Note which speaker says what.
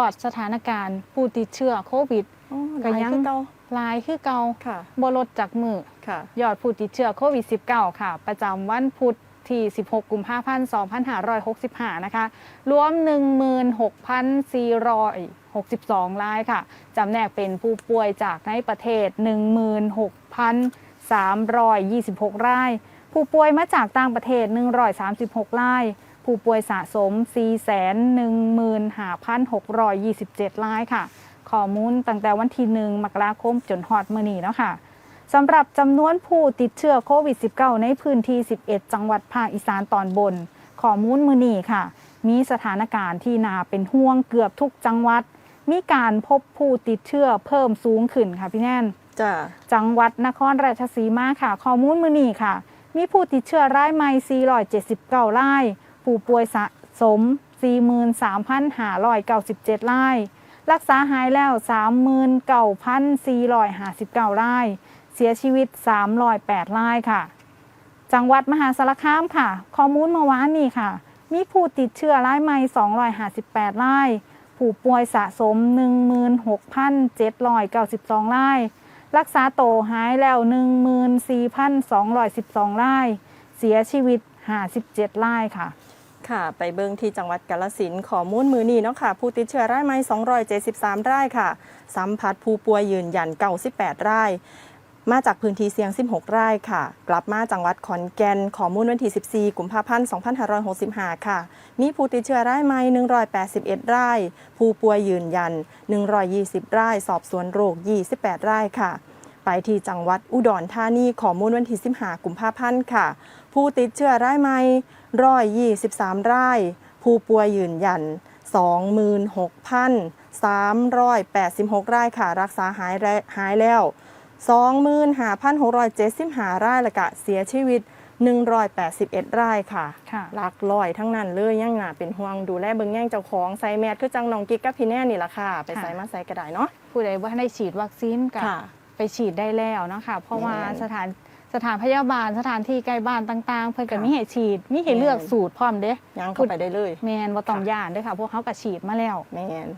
Speaker 1: อดสถานการณ์ผู้ติดเชื้อโควิด
Speaker 2: อ๋อ
Speaker 1: ก็
Speaker 2: หลาย
Speaker 1: ยัง
Speaker 2: คือเก่า
Speaker 1: หลายคือเก่า
Speaker 2: ค่ะ
Speaker 1: บ่ลดจากมือ
Speaker 2: ค่ะ
Speaker 1: ยอดผู้ติดเชื้อโควิด -19 ค่ะ ประจำวันพุธที่ 16 กุมภาพันธ์ 2565 นะคะ รวม 16,462 รายค่ะ จำแนกเป็นผู้ป่วยจากในประเทศ 16,326 ราย ผู้ป่วยมาจากต่างประเทศ 136 ราย ผู้ป่วยสะสม 415,627 รายค่ะ ข้อมูลตั้งแต่วันที่ 1 มกราคมจนฮอดมื้อนี้เนาะค่ะสำหรับจำนวนผู้ติดเชื้อโควิด -19 ในพื้นที่ 11 จังหวัดภาคอีสานตอนบน ข้อมูลมือนี้ค่ะ มีสถานการณ์ที่น่าเป็นห่วงเกือบทุกจังหวัด มีการพบผู้ติดเชื้อเพิ่มสูงขึ้นค่ะพี่แน่น
Speaker 2: จ้า
Speaker 1: จังหวัดนครราชสีมาค่ะ ข้อมูลมือนี้ค่ะ มีผู้ติดเชื้อรายใหม่ 479 ราย ผู้ป่วยสะสม 43,597ราย รักษาหายแล้ว 39,459ราย เสียชีวิต 308รายค่ะ จังหวัดมหาสารคามค่ะ ข้อมูลเมื่อวานนี้ค่ะ มีผู้ติดเชื้อรายใหม่ 258ราย ผู้ป่วยสะสม 16,792รายรักษาโตหายแล้ว 14,212ราย เสียชีวิต 57รายค่ะ
Speaker 2: ค่ะ ไปเบิ่งที่จังหวัดกาฬสินขอมูลมือนี้เนาะค่ะ ผู้ติดเชื้อรายใหม่273 รายค่ะ สัมผัสผู้ป่วยยืนยัน 98 ราย มาจากพื้นที่เสี่ยง 16 รายค่ะ กลับมาจังหวัดขอนแก่นขอมูลวันที่ 14 กุมภาพันธ์ 2565 ค่ะ มีผู้ติดเชื้อรายใหม่ 181 ราย ผู้ป่วยยืนยัน 120 ราย สอบสวนโรค 28 รายค่ะ ไปที่จังหวัดอุดรธานีข้อมูลวันที่15กุมภาพันธ์ค่ะ ผู้ติดเชื้อรายใหม่123ราย ผู้ป่วยยืนยัน 26,386 รายค่ะ รักษาหายและหายแล้ว 25,675 รายและกะเสียชีวิต 181 รายค่ะ
Speaker 1: ค่ะ
Speaker 2: หลักร้อยทั้งนั้นเลยยังหนาเป็นห่วงดูแลเบิ่งแย่งเจ้าของใส่แมสคือจังน้องกิ๊กกับพี่แน่นี่ล่ะค่ะ ไปใส่มาใส่กระไดเนาะ
Speaker 1: ผู้ใดว่าได้ฉีดวัคซีนกับ
Speaker 2: ค่ะ
Speaker 1: ไปฉีดได้แล้วเนาะคะเพราะว่า
Speaker 2: แม่น
Speaker 1: สถานสถานพยาบาลสถานที่ใกล้บ้านต่าง ๆ เพื่อนก็
Speaker 2: ค่ะ
Speaker 1: มีให้ฉีดมีให้เลือก
Speaker 2: แม่น
Speaker 1: สูตรพร้อมเด้
Speaker 2: ยังเข้าไปได้เลย
Speaker 1: แมนว่าต้อง
Speaker 2: ค่ะ
Speaker 1: ย่านเด้วยค่ะพวกเขาก็ฉีดมาแล้ว
Speaker 2: แมน